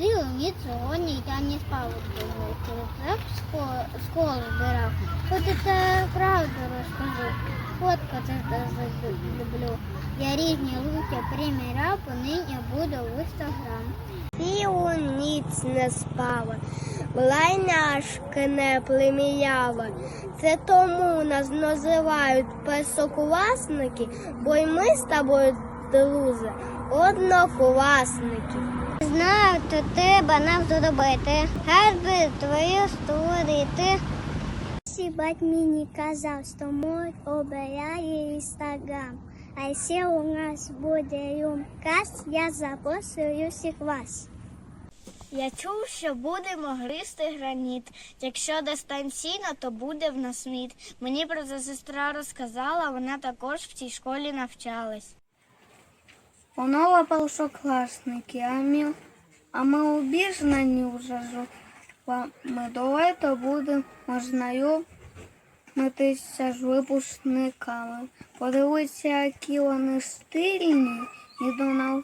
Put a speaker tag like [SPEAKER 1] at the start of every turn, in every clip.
[SPEAKER 1] сили, ні сьогодні я не спав у рецепт школу збирав. Хочете правду розкажу. Фоткати дуже люблю. Я різні луки приміряв, понині буду в інстаграм.
[SPEAKER 2] Сілу ніц не спала, блайняшки не племіяла. Це тому нас називають першокласники, бо й ми з тобою, друже, однокласники.
[SPEAKER 1] Знаю, то треба нам зробити, гарби твою створити.
[SPEAKER 2] Бать мені казав, що мой обирає інстаграм. А ще у нас буде юмкас, я запрошую всіх вас. Я чув, що будемо гристи граніт. Якщо дистанційно, то буде в нас мід. Мені про це сестра розказала, вона також в цій школі навчалась. Онова першокласники, а ми, а ми обіжнані вже ж. Ми давайте будемо знайомитися з випускниками. Подивитися, які вони стильні і до, нау...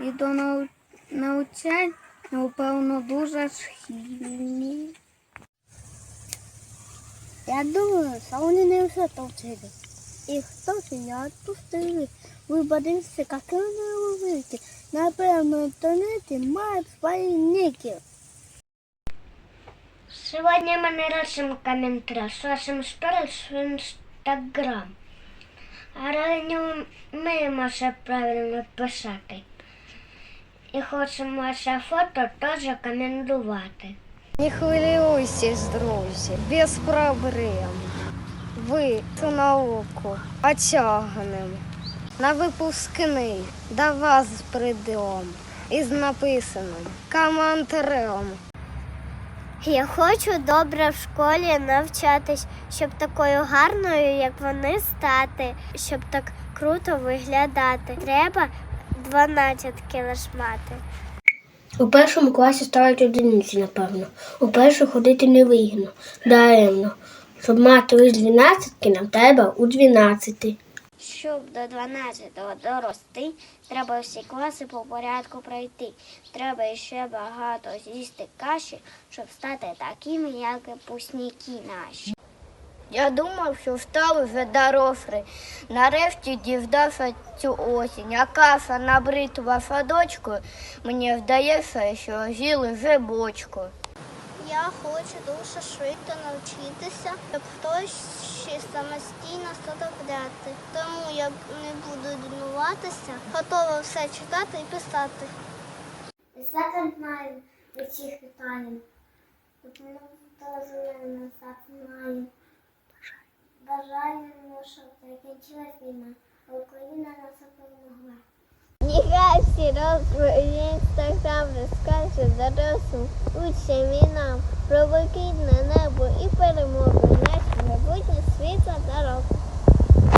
[SPEAKER 2] і до нау... навчань, напевно, дуже схильні.
[SPEAKER 1] Я думаю, що вони не все. І хто ж не відпустили. Ви подивіться, які вони великі. Напевно, інтернеті мають свої ніки.
[SPEAKER 2] Сегодня мы нарушим комментарий с вашим сторис в Инстаграм. Але не вміємо ще правильно писати. І хочемо ваше фото теж коментувати. Не хвилюйтесь, друзі, без проблем. Ви цю науку отягнемо. На випускний до вас прийдемо із написаним коментарем. Я хочу добре в школі навчатись, щоб такою гарною, як вони, стати, щоб так круто виглядати. Треба 12 лишмати.
[SPEAKER 3] У першому класі ставлять одиниці, напевно. У першу ходити не вигідно, даремно. Щоб мати лише дванадцятки, нам треба у дванадцяти.
[SPEAKER 2] Щоб до 12-го дорости, треба всі класи по порядку пройти. Треба ще багато з'їсти каші, щоб стати такими, як випускники наші. Я думав, що став вже дорослий. Нарешті діждався цю осінь, а каша набритва садочкою, мені вдається, що з'їли вже бочку.
[SPEAKER 1] Я хочу дуже швидко навчитися, щоб хтось ще самостійно складати. Тому я не буду дивуватися, готова все читати і писати.
[SPEAKER 2] Писати знаю усіх знаю. Бажаємо, щоб закінчилась війна, а Україна нас допомогла.
[SPEAKER 1] Всі розповіді інстаграм розкаже дорослим учням і